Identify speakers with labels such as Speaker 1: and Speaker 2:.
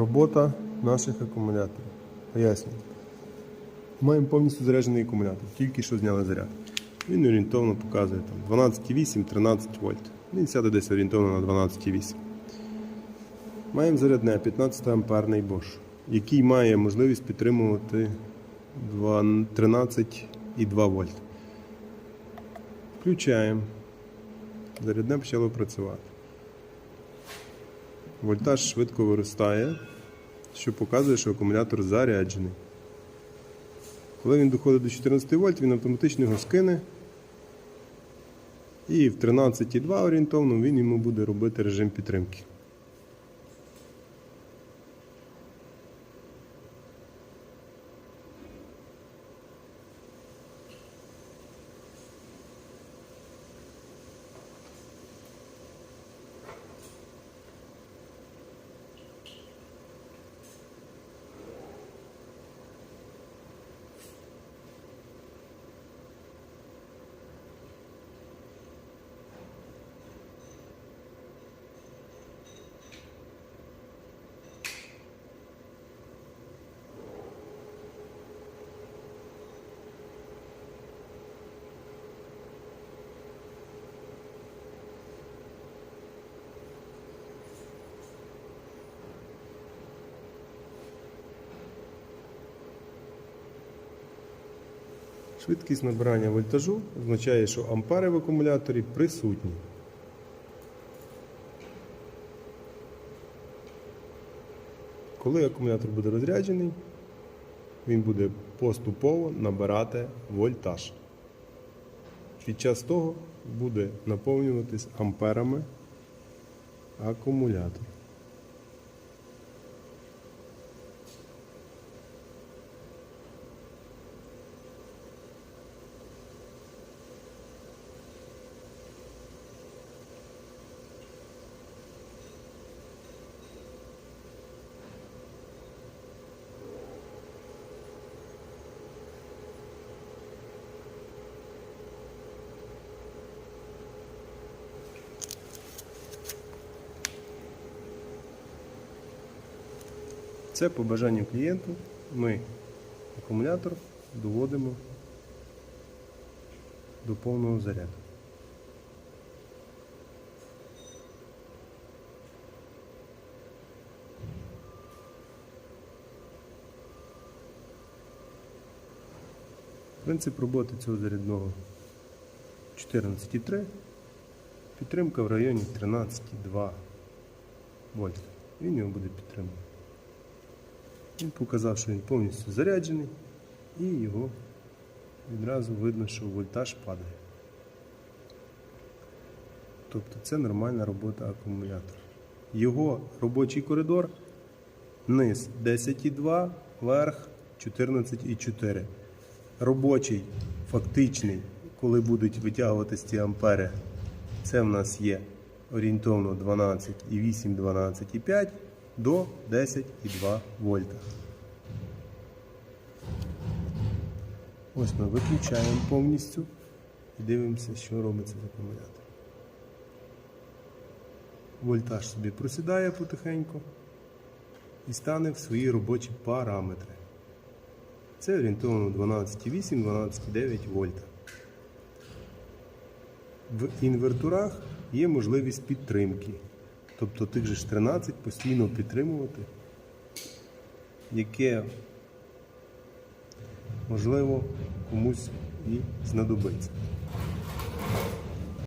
Speaker 1: Робота наших акумуляторів. Пояснюю. Маємо повністю заряджений акумулятор, тільки що зняли заряд. Він орієнтовно показує 12,8-13 вольт. Він сяде десь орієнтовно на 12,8. Маємо зарядне 15 амперний Bosch, який має можливість підтримувати 13,2 вольт. Включаємо. Зарядне почало працювати. Вольтаж швидко виростає, що показує, що акумулятор заряджений. Коли він доходить до 14 вольт, він автоматично його скине. І в 13,2 орієнтовно він йому буде робити режим підтримки. Швидкість набирання вольтажу означає, що ампери в акумуляторі присутні. Коли акумулятор буде розряджений, він буде поступово набирати вольтаж. Під час того буде наповнюватись амперами акумулятор. Це по бажанню клієнту ми акумулятор доводимо до повного заряду. Принцип роботи цього зарядного 14,3, підтримка в районі 13,2 вольт. Він його буде підтримувати. Він показав, що він повністю заряджений і його відразу видно, що вольтаж падає. Тобто це нормальна робота акумулятора. Його робочий коридор низ 10,2, верх 14,4. Робочий, фактичний, коли будуть витягуватись ці ампери, це в нас є орієнтовно 12,8, 12,5 до 10,2 вольта. Ось ми виключаємо повністю і дивимося, що робиться з акумулятором. Вольтаж собі просідає потихеньку і стане в свої робочі параметри. Це орієнтовно 12,8, 12,9 вольта. В інверторах є можливість підтримки. Тобто тих же ж 13 постійно підтримувати, яке можливо комусь і знадобиться.